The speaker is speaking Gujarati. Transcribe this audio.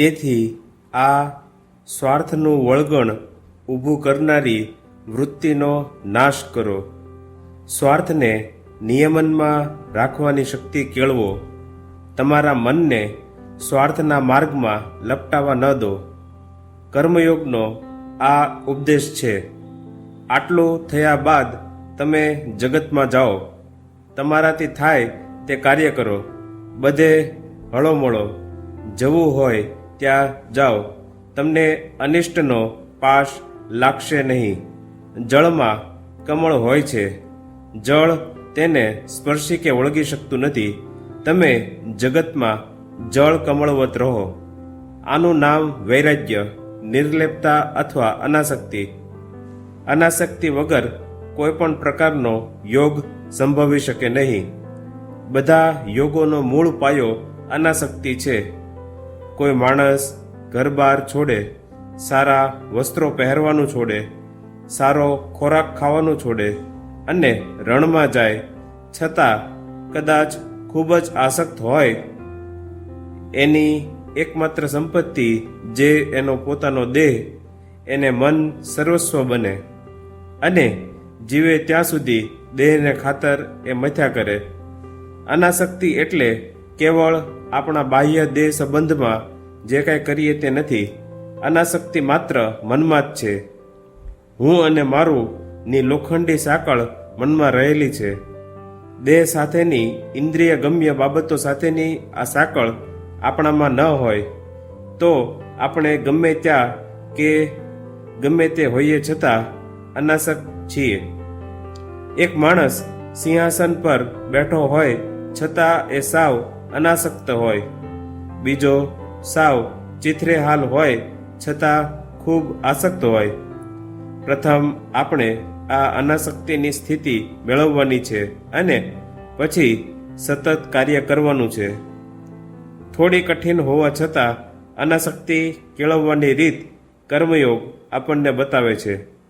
તેથી આ સ્વાર્થનું વળગણ ઊભું કરનારી વૃત્તિનો નાશ કરો. સ્વાર્થને નિયમનમાં રાખવાની શક્તિ કેળવો. તમારા મનને સ્વાર્થના માર્ગમાં લપટાવા ન દો. કર્મયોગનો આ ઉપદેશ છે. આટલું થયા બાદ તમે જગતમાં જાઓ. તમારાથી થાય તે કાર્ય કરો. બધે હળોમળો. જવું હોય ત્યાં જાઓ. તમને અનિષ્ટનો પાશ લાગશે નહીં. જળમાં કમળ હોય છે. જળ તેને સ્પર્શી કે ઓળગી શકતું નથી. તમે જગતમાં જળ કમળવત રહો. આનું નામ વૈરાગ્ય, નિર્લેપતા અથવા અનાસક્તિ અનાસક્તિ વગર કોઈ પણ પ્રકારનો યોગ સંભવી શકે નહીં. બધા યોગોનો મૂળ પાયો અનાસક્તિ છે. કોઈ માણસ ઘર-બાર છોડે, સારા વસ્ત્રો પહેરવાનું છોડે, સારો ખોરાક ખાવાનું છોડે અને રણમાં જાય, છતાં કદાચ ખૂબ જ આસક્ત હોય, એની એકમાત્ર સંપત્તિ જે એનો પોતાનો દેહ, એને મન સર્વસ્વ બને અને જીવે ત્યાં સુધી દેહને ખાતર એ મથ્યા કરે. અનાસક્તિ એટલે કેવળ આપણા બાહ્ય દેહ સંબંધમાં જે કાંઈ કરીએ તે નથી. અનાસક્તિ માત્ર મનમાં જ છે. હું અને મારું ની લોખંડી સાંકળ મનમાં રહેલી છે. દેહ સાથેની ઇન્દ્રિય ગમ્ય બાબતો સાથેની આ સાંકળ આપણામાં ન હોય, તો આપણે ગમે ત્યાં કે ગમે તે હોઈએ છતાં અનાશક છીએ. એક માણસ સિંહાસન પર બેઠો હોય છતાં એ સાવ અનાસક્ત હોય. બીજો, સાવ ચિથરેહાલ હોય છતાં ખૂબ આસક્ત હોય. પ્રથમ, આપણે આ અનાસક્તિની સ્થિતિ મેળવવાની છે અને પછી સતત કાર્ય કરવાનું છે. થોડી કઠિન હોવા છતાં અનાસક્તિ કેળવવાની રીત કર્મયોગ આપણને બતાવે છે.